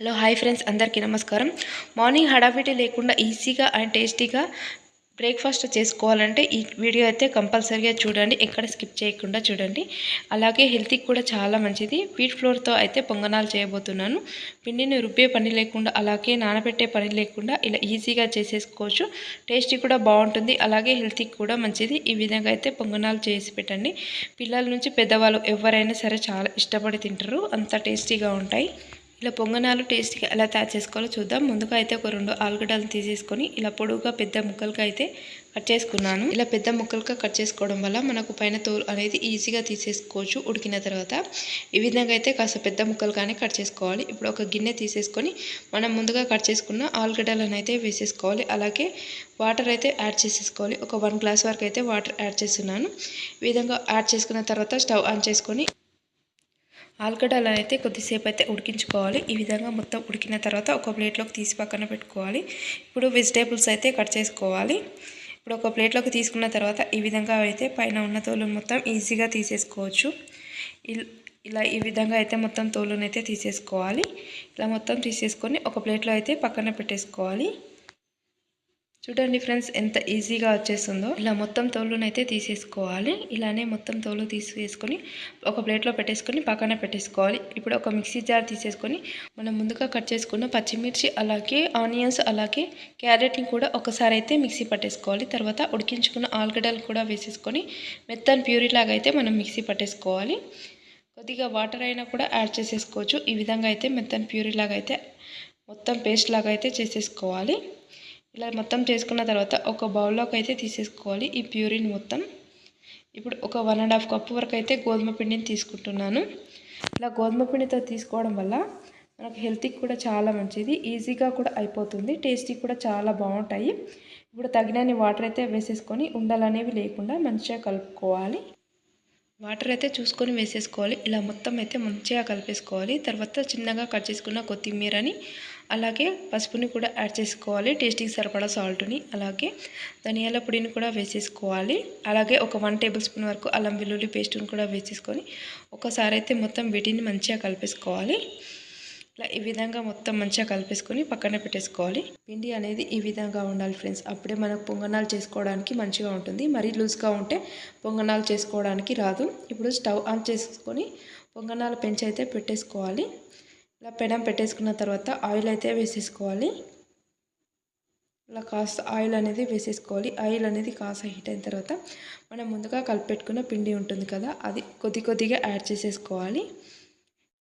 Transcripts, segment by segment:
Hello hi friends అందరికీ నమస్కారం. Morning హడావిడి లేకుండా ఈజీగా అండ్ టేస్టీగా బ్రేక్ఫాస్ట్ చేసుకోవాలంటే ఈ వీడియో అయితే కంపల్సరీగా చూడండి. ఎక్కడ స్కిప్ చేయకుండా చూడండి. అలాగే హెల్త్కి కూడా చాలా మంచిది. వీట్ ఫ్లోర్తో అయితే పొంగనాలు చేయబోతున్నాను. పిండిని రుబ్బే పని లేకుండా అలాగే నానబెట్టే పని లేకుండా ఇలా ఈజీగా చేసేసుకోవచ్చు. టేస్టీ కూడా బాగుంటుంది. అలాగే హెల్త్కి కూడా మంచిది. ఈ విధంగా అయితే పొంగనాలు చేసి పెట్టండి. పిల్లల నుంచి పెద్దవాళ్ళు ఎవరైనా సరే చాలా ఇష్టపడి తింటారు. అంత టేస్టీగా ఉంటాయి. ఇలా పొంగనాలు టేస్ట్గా ఎలా తయారు చేసుకోవాలో చూద్దాం. ముందుగా అయితే ఒక రెండు ఆలుగడ్డలు తీసేసుకొని ఇలా పొడుగుగా పెద్ద ముక్కలుగా అయితే కట్ చేసుకున్నాను. ఇలా పెద్ద ముక్కలుగా కట్ చేసుకోవడం వల్ల మనకు పైన తోలు అనేది ఈజీగా తీసేసుకోవచ్చు ఉడికిన తర్వాత. ఈ విధంగా అయితే కాస్త పెద్ద ముక్కలుగానే కట్ చేసుకోవాలి. ఇప్పుడు ఒక గిన్నె తీసేసుకొని మనం ముందుగా కట్ చేసుకున్న ఆలుగడ్డలను అయితే వేసేసుకోవాలి. అలాగే వాటర్ అయితే యాడ్ చేసేసుకోవాలి. ఒక వన్ గ్లాస్ వరకు అయితే వాటర్ యాడ్ చేస్తున్నాను. ఈ విధంగా యాడ్ చేసుకున్న తర్వాత స్టవ్ ఆన్ చేసుకొని ఆలుగడ్డలు అయితే కొద్దిసేపు అయితే ఉడికించుకోవాలి. ఈ విధంగా మొత్తం ఉడికిన తర్వాత ఒక ప్లేట్లోకి తీసి పక్కన పెట్టుకోవాలి. ఇప్పుడు వెజిటేబుల్స్ అయితే కట్ చేసుకోవాలి. ఇప్పుడు ఒక ప్లేట్లోకి తీసుకున్న తర్వాత ఈ విధంగా అయితే పైన ఉన్న తోలును మొత్తం ఈజీగా తీసేసుకోవచ్చు. ఇలా ఈ విధంగా అయితే మొత్తం తోలునైతే తీసేసుకోవాలి. ఇలా మొత్తం తీసేసుకొని ఒక ప్లేట్లో అయితే పక్కన పెట్టేసుకోవాలి. చూడండి ఫ్రెండ్స్ ఎంత ఈజీగా వచ్చేస్తుందో. ఇలా మొత్తం తోలునైతే తీసేసుకోవాలి. ఇలానే మొత్తం తోలు తీసేసుకొని ఒక ప్లేట్లో పెట్టేసుకొని పక్కన పెట్టేసుకోవాలి. ఇప్పుడు ఒక మిక్సీ జార్ తీసేసుకొని మనం ముందుగా కట్ చేసుకున్న పచ్చిమిర్చి అలాగే ఆనియన్స్ అలాగే క్యారెట్ని కూడా ఒకసారి అయితే మిక్సీ పట్టేసుకోవాలి. తర్వాత ఉడికించుకున్న ఆలుగడ్డలు కూడా వేసేసుకొని మెత్తని ప్యూరీ లాగా అయితే మనం మిక్సీ పట్టేసుకోవాలి. కొద్దిగా వాటర్ అయినా కూడా యాడ్ చేసేసుకోవచ్చు. ఈ విధంగా అయితే మెత్తని ప్యూరీ లాగా అయితే మొత్తం పేస్ట్ లాగా అయితే చేసేసుకోవాలి. ఇలా మొత్తం చేసుకున్న తర్వాత ఒక బౌల్లోకి అయితే తీసేసుకోవాలి. ఈ ప్యూరిన్ మొత్తం ఇప్పుడు ఒక వన్ అండ్ హాఫ్ కప్ వరకు అయితే గోధుమ పిండిని తీసుకుంటున్నాను. ఇలా గోధుమ పిండితో తీసుకోవడం వల్ల మనకు హెల్త్కి కూడా చాలా మంచిది. ఈజీగా కూడా అయిపోతుంది. టేస్టీ కూడా చాలా బాగుంటాయి. ఇప్పుడు తగినన్ని వాటర్ అయితే వేసేసుకొని ఉండలనేవి లేకుండా మంచిగా కలుపుకోవాలి. వాటర్ అయితే చూసుకొని వేసేసుకోవాలి. ఇలా మొత్తం అయితే మంచిగా కలిపేసుకోవాలి. తర్వాత చిన్నగా కట్ చేసుకున్న కొత్తిమీరని అలాగే పసుపుని కూడా యాడ్ చేసుకోవాలి. టేస్టీకి సరిపడా సాల్ట్ని అలాగే ధనియాల పొడిని కూడా వేసేసుకోవాలి. అలాగే ఒక వన్ టేబుల్ స్పూన్ వరకు అల్లం వెల్లుల్లి పేస్ట్ని కూడా వేసేసుకొని ఒకసారి అయితే మొత్తం వీటిని మంచిగా కలిపేసుకోవాలి. ఇలా ఈ విధంగా మొత్తం మంచిగా కలిపేసుకొని పక్కన పెట్టేసుకోవాలి. పిండి అనేది ఈ విధంగా ఉండాలి ఫ్రెండ్స్. అప్పుడే మనకు పొంగనాలు చేసుకోవడానికి మంచిగా ఉంటుంది. మరీ లూజ్గా ఉంటే పొంగనాలు చేసుకోవడానికి రాదు. ఇప్పుడు స్టవ్ ఆన్ చేసుకొని పొంగనాలు పెంచి అయితే పెట్టేసుకోవాలి. ఇలా పెనం పెట్టేసుకున్న తర్వాత ఆయిల్ అయితే వేసేసుకోవాలి. ఇలా కాస్త ఆయిల్ అనేది వేసేసుకోవాలి. ఆయిల్ అనేది కాస్త హీట్ అయిన తర్వాత మనం ముందుగా కలిపెట్టుకున్న పిండి ఉంటుంది కదా అది కొద్ది కొద్దిగా యాడ్ చేసేసుకోవాలి.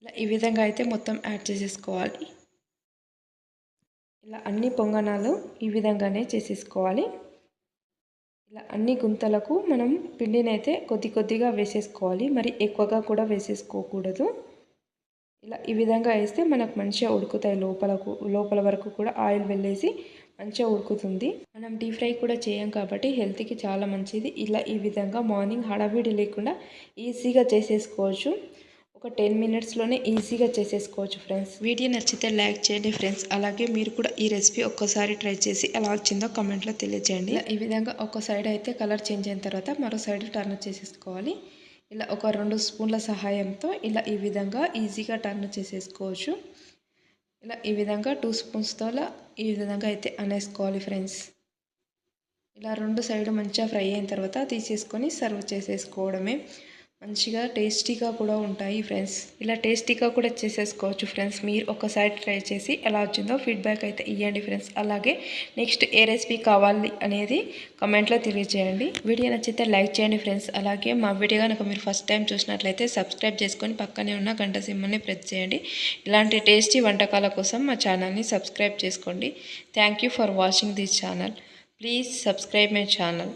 ఇలా ఈ విధంగా అయితే మొత్తం యాడ్ చేసేసుకోవాలి. ఇలా అన్ని పొంగనాలు ఈ విధంగానే చేసేసుకోవాలి. ఇలా అన్ని గుంతలకు మనం పిండిని అయితే కొద్ది కొద్దిగా వేసేసుకోవాలి. మరి ఎక్కువగా కూడా వేసేసుకోకూడదు. ఇలా ఈ విధంగా వేస్తే మనకు మంచిగా ఉడుకుతాయి లోపలకు లోపల వరకు కూడా ఆయిల్ వెళ్ళేసి మంచిగా ఉడుకుతుంది. మనం డీప్ ఫ్రై కూడా చేయం కాబట్టి హెల్త్కి చాలా మంచిది. ఇలా ఈ విధంగా మార్నింగ్ హడావిడి లేకుండా ఈజీగా చేసేసుకోవచ్చు. ఒక టెన్ మినిట్స్లోనే ఈజీగా చేసేసుకోవచ్చు ఫ్రెండ్స్. వీడియో నచ్చితే లైక్ చేయండి ఫ్రెండ్స్. అలాగే మీరు కూడా ఈ రెసిపీ ఒక్కసారి ట్రై చేసి ఎలా వచ్చిందో కమెంట్లో తెలియజేయండి. ఈ విధంగా ఒక సైడ్ అయితే కలర్ చేంజ్ అయిన తర్వాత మరో సైడ్ టర్న్ చేసేసుకోవాలి. ఇలా ఒక రెండు స్పూన్ల సహాయంతో ఇలా ఈ విధంగా ఈజీగా టర్న్ చేసేసుకోవచ్చు. ఇలా ఈ విధంగా టూ స్పూన్స్తో ఈ విధంగా అయితే అనేసుకోవాలి ఫ్రెండ్స్. ఇలా రెండు సైడ్ మంచిగా ఫ్రై అయిన తర్వాత తీసేసుకొని సర్వ్ చేసేసుకోవడమే. మంచిగా టేస్టీగా కూడా ఉంటాయి ఫ్రెండ్స్. ఇలా టేస్టీగా కూడా చేసేసుకోవచ్చు ఫ్రెండ్స్. మీరు ఒకసారి ట్రై చేసి ఎలా వచ్చిందో ఫీడ్బ్యాక్ అయితే ఇవ్వండి ఫ్రెండ్స్. అలాగే నెక్స్ట్ ఏ రెసిపీ కావాలి అనేది కమెంట్లో తెలియజేయండి. వీడియో నచ్చితే లైక్ చేయండి ఫ్రెండ్స్. అలాగే మా వీడియో కనుక మీరు ఫస్ట్ టైం చూసినట్లయితే సబ్స్క్రైబ్ చేసుకొని పక్కనే ఉన్న గంట సింహల్ని ప్రెస్ చేయండి. ఇలాంటి టేస్టీ వంటకాల కోసం మా ఛానల్ని సబ్స్క్రైబ్ చేసుకోండి. Thank for watching this channel. Please subscribe my channel.